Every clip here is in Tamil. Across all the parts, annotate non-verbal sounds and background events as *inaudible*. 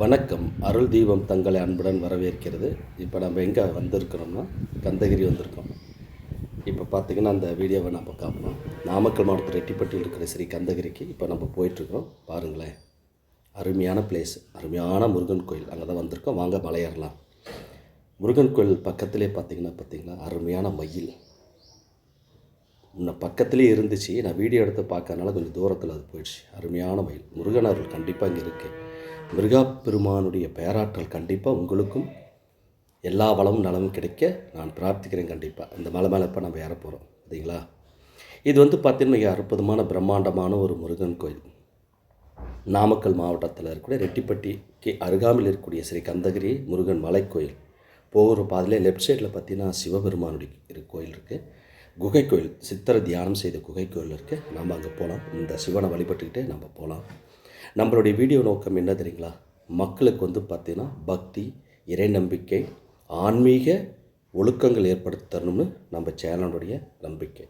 வணக்கம். அருள் தீபம் தங்களை அன்புடன் வரவேற்கிறது. இப்போ நம்ம எங்கே வந்திருக்கிறோம்னா கந்தகிரி வந்திருக்கோம். இப்போ பார்த்தீங்கன்னா அந்த வீடியோவை நம்ம காப்போம். நாமக்கல் மாவட்டத்தில் ரெட்டிப்பட்டியில் இருக்கிற ஸ்ரீ கந்தகிரிக்கு இப்போ நம்ம போயிட்டுருக்கோம். பாருங்களேன். அருமையான பிளேஸ் அருமையான முருகன் கோயில். அங்கே தான் வந்திருக்கோம். வாங்க மலையேறலாம். முருகன் கோயில் பக்கத்திலே பார்த்தீங்கன்னா பார்த்தீங்கன்னா அருமையான மயில். முன்ன பக்கத்துலேயே இருந்துச்சு. நான் வீடியோ எடுத்து பார்க்கறதுனால கொஞ்சம் தூரத்தில் அது போயிடுச்சு. அருமையான மயில். முருகன் அருள் கண்டிப்பாக இங்கே இருக்குது மிருகா பெருமானுடைய பேராற்றல் கண்டிப்பாக உங்களுக்கும் எல்லா வளமும் நலமும் கிடைக்க நான் பிரார்த்திக்கிறேன் கண்டிப்பாக இந்த மலை மேலே இப்போ நம்ம ஏற போகிறோம் சரிங்களா? இது வந்து பார்த்தீங்கன்னா மிக அற்புதமான பிரம்மாண்டமான ஒரு முருகன் கோயில். நாமக்கல் மாவட்டத்தில் இருக்கக்கூடிய ரெட்டிப்பட்டிக்கு அருகாமையில் இருக்கக்கூடிய ஸ்ரீ கந்தகிரி முருகன் மலைக்கோயில் போகிற பாதையிலே லெஃப்ட் சைடில் பார்த்தீங்கன்னா சிவபெருமானுடைய கோயில் இருக்குது குகை கோயில் சித்தரை தியானம் செய்த குகை கோயில் இருக்குது நம்ம அங்கே போகலாம் இந்த சிவனை வழிபட்டுக்கிட்டே நம்ம போகலாம் நம்மளுடைய வீடியோ நோக்கம் என்ன தெரியுங்களா? மக்களுக்கு வந்து பார்த்திங்கன்னா பக்தி இறை நம்பிக்கை ஆன்மீக ஒழுக்கங்கள் ஏற்படுத்தி தரணும்னு நம்ம சேனலுடைய நம்பிக்கை.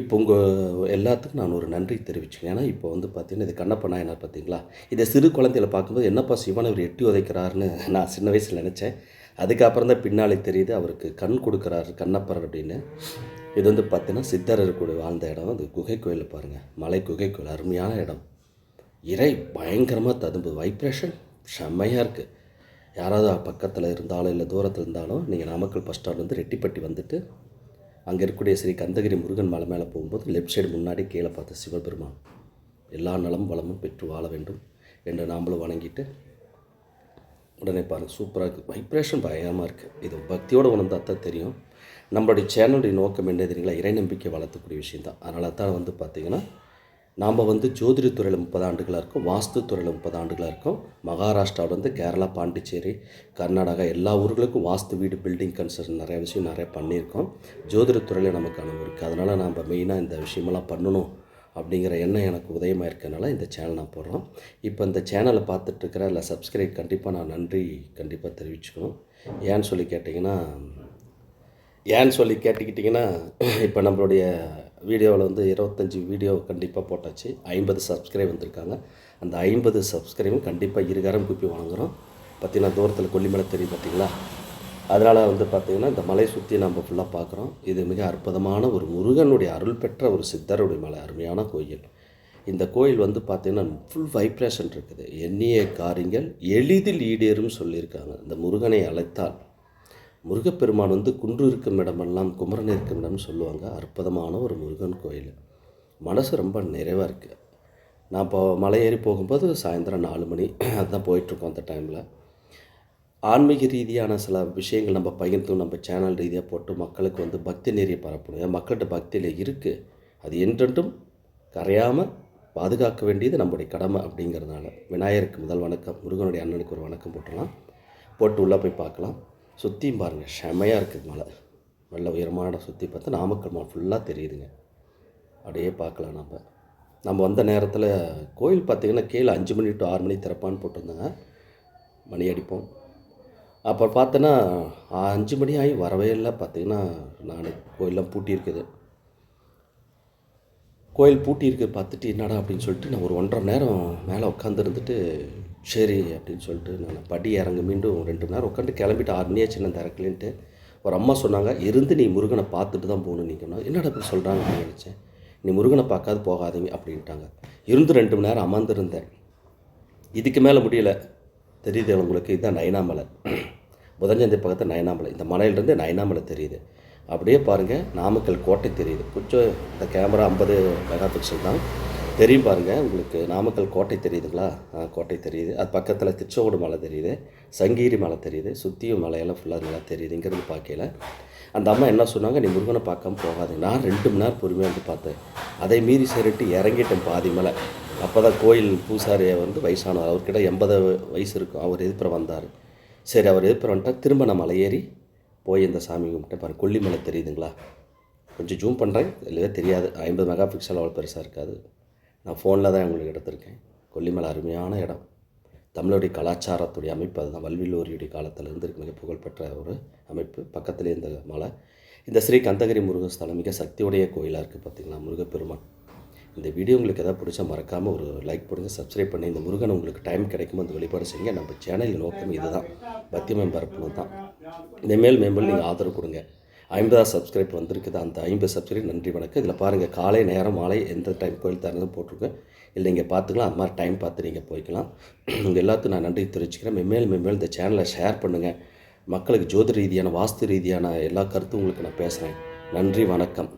இப்போ உங்கள் எல்லாத்துக்கும் நான் ஒரு நன்றி தெரிவிச்சுக்கேன் ஏன்னா இப்போ வந்து பார்த்தீங்கன்னா இது கண்ணப்ப நாயனார் பார்த்தீங்களா? இதை சிறு குழந்தையில பார்க்கும்போது என்னப்பா சிவன் அவர் எட்டி உதைக்கிறாருன்னு நான் சின்ன வயசில் நினச்சேன். அதுக்கப்புறம் தான் பின்னாலே தெரியுது அவருக்கு கண் கொடுக்குறாரு கண்ணப்பர் அப்படின்னு. இது வந்து பார்த்தீங்கன்னா சித்தரர் கூட வாழ்ந்த இடம். அது குகை கோயிலில் பாருங்கள் மலை குகை கோயில். அருமையான இடம். இறை பயங்கரமாக ததும்பு. வைப்ரேஷன் செம்மையாக இருக்குது யாராவது பக்கத்தில் இருந்தாலும் இல்லை தூரத்தில் இருந்தாலும் நீங்கள் நாமக்கல் பஸ் ஸ்டாண்ட் வந்து ரெட்டிப்பட்டி வந்துட்டு அங்கே இருக்கக்கூடிய ஸ்ரீ கந்தகிரி முருகன் மலை மேலே போகும்போது லெஃப்ட் சைடு முன்னாடி கீழே பார்த்த சிவபெருமான். எல்லா நலமும் வளமும் பெற்று வாழ வேண்டும் என்று நாமளும் வணங்கிட்டு உடனே பாருங்கள் சூப்பராக இருக்குது வைப்ரேஷன் பயங்கரமாக இருக்குது இது பக்தியோடு உணர்ந்தால் தான் தெரியும். நம்மளுடைய சேனலுடைய நோக்கம் என்ன தெரியுங்களா? இறை நம்பிக்கை வளர்த்தக்கூடிய விஷயம் தான் அதனால தான் வந்து பார்த்திங்கன்னா நாம் வந்து ஜோதிடத்துறையில் முப்பது ஆண்டுகளாக இருக்கோம். வாஸ்து துறையில் முப்பது ஆண்டுகளாக இருக்கோம். மகாராஷ்டிராவில் வந்து கேரளா பாண்டிச்சேரி கர்நாடகா எல்லா ஊர்களுக்கும் வாஸ்து வீடு பில்டிங் கன்ஸ்ட்ரக்ஷன் நிறைய விஷயம் நிறைய பண்ணியிருக்கோம். ஜோதிட துறையில் நமக்கு அனுபவம் இருக்குது அதனால் நம்ம மெயினாக இந்த விஷயமெல்லாம் பண்ணணும் அப்படிங்கிற எண்ணம் எனக்கு உதயமாக இருக்கனால இந்த சேனல் நான் போடுறோம். இப்போ இந்த சேனலை பார்த்துட்ருக்கிற இல்லை சப்ஸ்கிரைப் கண்டிப்பாக நான் நன்றி கண்டிப்பாக தெரிவிச்சுக்கணும். ஏன்னு சொல்லி கேட்டிங்கன்னா ஏன்னு சொல்லி கேட்டுக்கிட்டிங்கன்னா இப்போ நம்மளுடைய வீடியோவில் வந்து இருபத்தஞ்சி வீடியோ கண்டிப்பாக போட்டாச்சு. ஐம்பது சப்ஸ்கிரைப் வந்திருக்காங்க. அந்த ஐம்பது சப்ஸ்கிரைபும் கண்டிப்பாக இருகாரம் குப்பி வாங்குகிறோம் பார்த்தீங்கன்னா தூரத்தில் கொல்லிமலை தெரியும் பார்த்தீங்களா அதனால் வந்து பார்த்திங்கன்னா இந்த மலை சுற்றி நம்ம ஃபுல்லாக பார்க்குறோம் இது மிக அற்புதமான ஒரு முருகனுடைய அருள் பெற்ற ஒரு சித்தருடைய மலை அருமையான கோயில். இந்த கோயில் வந்து பார்த்திங்கன்னா ஃபுல் வைப்ரேஷன் இருக்குது. எண்ணிய காரியங்கள் எளிதில் ஈடேறும் சொல்லியிருக்காங்க. இந்த முருகனை அழைத்தால் முருகப்பெருமான் வந்து குன்று இருக்கும் இடமெல்லாம் குமரன் இருக்கும் இடம்னு சொல்லுவாங்க. அற்புதமான ஒரு முருகன் கோயில். மனசு ரொம்ப நிறைவாக இருக்குது நான் இப்போ மலை ஏறி போகும்போது சாயந்தரம் நாலு மணி *clears throat* அதுதான் போயிட்டுருக்கோம் அந்த டைமில் ஆன்மீக ரீதியான சில விஷயங்கள் நம்ம பகிர்ந்து நம்ம சேனல் ரீதியாக போட்டு மக்களுக்கு வந்து பக்தி நெறியை பரப்பணும். ஏன்? மக்கள்கிட்ட பக்தியில் இருக்குது அது என்றென்றும் கரையாமல் பாதுகாக்க வேண்டியது நம்முடைய கடமை அப்படிங்கிறதுனால. விநாயகருக்கு முதல் வணக்கம். முருகனுடைய அண்ணனுக்கு ஒரு வணக்கம் போட்டலாம் போட்டு உள்ளே போய் பார்க்கலாம். சுற்றியும் பாருங்கள் செமையாக இருக்குது மலை. நல்ல உயரமான இடம் சுற்றி பார்த்தா நாமக்கல் மலை ஃபுல்லாக தெரியுதுங்க. அப்படியே பார்க்கலாம் நம்ம நம்ம வந்த நேரத்தில் கோயில் பார்த்திங்கன்னா கீழே அஞ்சு மணி டு ஆறு மணி திறப்பான்னு போட்டிருந்தாங்க. மணி அடிப்போம். அப்போ பார்த்தோன்னா அஞ்சு மணி ஆகி வரவே இல்லை. பார்த்திங்கன்னா நான் கோயிலெலாம் பூட்டியிருக்குது கோயில் பூட்டி இருக்கு பார்த்துட்டு என்னடா அப்படின்னு சொல்லிட்டு நான் ஒரு ஒன்றரை நேரம் மேலே உட்காந்துருந்துட்டு சரி அப்படின்னு சொல்லிட்டு நான் படி இறங்க மீண்டும் ரெண்டு மணி நேரம் உட்காந்து கிளம்பிட்டு ஆறு மணி ஆச்சு நான் ஒரு அம்மா சொன்னாங்க இருந்து நீ முருகனை பார்த்துட்டு தான் போகணும். நீங்கள் என்னடா இப்படி சொல்கிறாங்க அப்படின்னு நினச்சேன். நீ முருகனை பார்க்காது போகாதீங்க அப்படின்ட்டாங்க. இருந்து ரெண்டு மணி நேரம் அமர்ந்திருந்தேன். இதுக்கு மேலே முடியல. தெரியுது உங்களுக்கு இதுதான் நயனாமலை. புதஞ்சந்தி பக்கத்தில் நயனாமலை. இந்த மலையிலேருந்து நயனாமலை தெரியுது. அப்படியே பாருங்கள் நாமக்கல் கோட்டை தெரியுது. கொஞ்சம் இந்த கேமரா ஐம்பது மெகா பிக்சல் தான். தெரியும் பாருங்கள் உங்களுக்கு நாமக்கல் கோட்டை தெரியுதுங்களா? கோட்டை தெரியுது. அது பக்கத்தில் திருச்சோடு மலை தெரியுது சங்கீரி மலை தெரியுது சுற்றியும் மலையெல்லாம் ஃபுல்லாக நல்லா தெரியுது இங்கேருந்து பார்க்கல. அந்த அம்மா என்ன சொன்னாங்க நீ முருகனை பார்க்காம போகாது. நான் ரெண்டு மணி நேரம் பொறுமையாக வந்து பார்த்தேன். அதை மீறி சரிட்டு இறங்கிட்டேன் பாதி மலை. அப்போ தான் கோயில் பூசாரியை வந்து வயசானவர். அவர்கிட்ட எண்பது வயசு இருக்கும். அவர் எதிர்ப்புறம் வந்தார். சரி அவர் எதிர்ப்புறம் வந்துட்டா திரும்ப நான் மலை ஏறி போய் இந்த சாமி கும்பிட்டு பாருங்க கொல்லிமலை தெரியுதுங்களா? கொஞ்சம் ஜூம் பண்ணுறேன் இல்லை தெரியாது. ஐம்பது மெகா பிக்சல் அவ்வளோ பெருசாக இருக்காது. நான் ஃபோனில் தான் உங்களுக்கு எடுத்திருக்கேன். கொல்லிமலை அருமையான இடம். தமிழுடைய கலாச்சாரத்துடைய அமைப்பு அதுதான் வல்வில்லூரியுடைய காலத்திலேருந்து மிக புகழ்பெற்ற ஒரு அமைப்பு. பக்கத்துலேயே இந்த மலை. இந்த ஸ்ரீ கந்தகிரி முருகஸ்தலம் மிக சக்தியுடைய கோயிலாக இருக்குது பார்த்திங்களா முருகப்பெருமான். இந்த வீடியோ உங்களுக்கு எதாவது பிடிச்சா மறக்காமல் ஒரு லைக் போடுங்க சப்ஸ்கிரைப் பண்ணி இந்த முருகன் உங்களுக்கு டைம் கிடைக்கும் அந்த வழிபாடு செய்யுங்க. நம்ம சேனலின் நோக்கம் இதுதான். பத்தியமயம் பரப்பணும் தான். இனிமேல் மேம்பல் நீங்கள் ஆதரவு கொடுங்க. ஐம்பதாவது சப்ஸ்கிரைப் வந்திருக்குது. அந்த ஐம்பது சப்ஸ்கிரைப் நன்றி வணக்கம். இதில் பாருங்கள் காலை நேரம் மாலை எந்த டைம் கோயில் திறந்து போட்டிருக்கேன். இல்லை நீங்கள் பார்த்துக்கலாம். அது மாதிரி டைம் பார்த்து நீங்கள் போய்க்கலாம். *clears throat* உங்கள் எல்லாத்துக்கும் நான் நன்றி தெரிவிச்சுக்கிறேன். மெம்மேல் மெம்மேல் இந்த சேனலை ஷேர் பண்ணுங்கள் மக்களுக்கு ஜோதி ரீதியான வாஸ்து ரீதியான எல்லா கருத்தும் உங்களுக்கு நான் பேசுகிறேன் நன்றி வணக்கம்.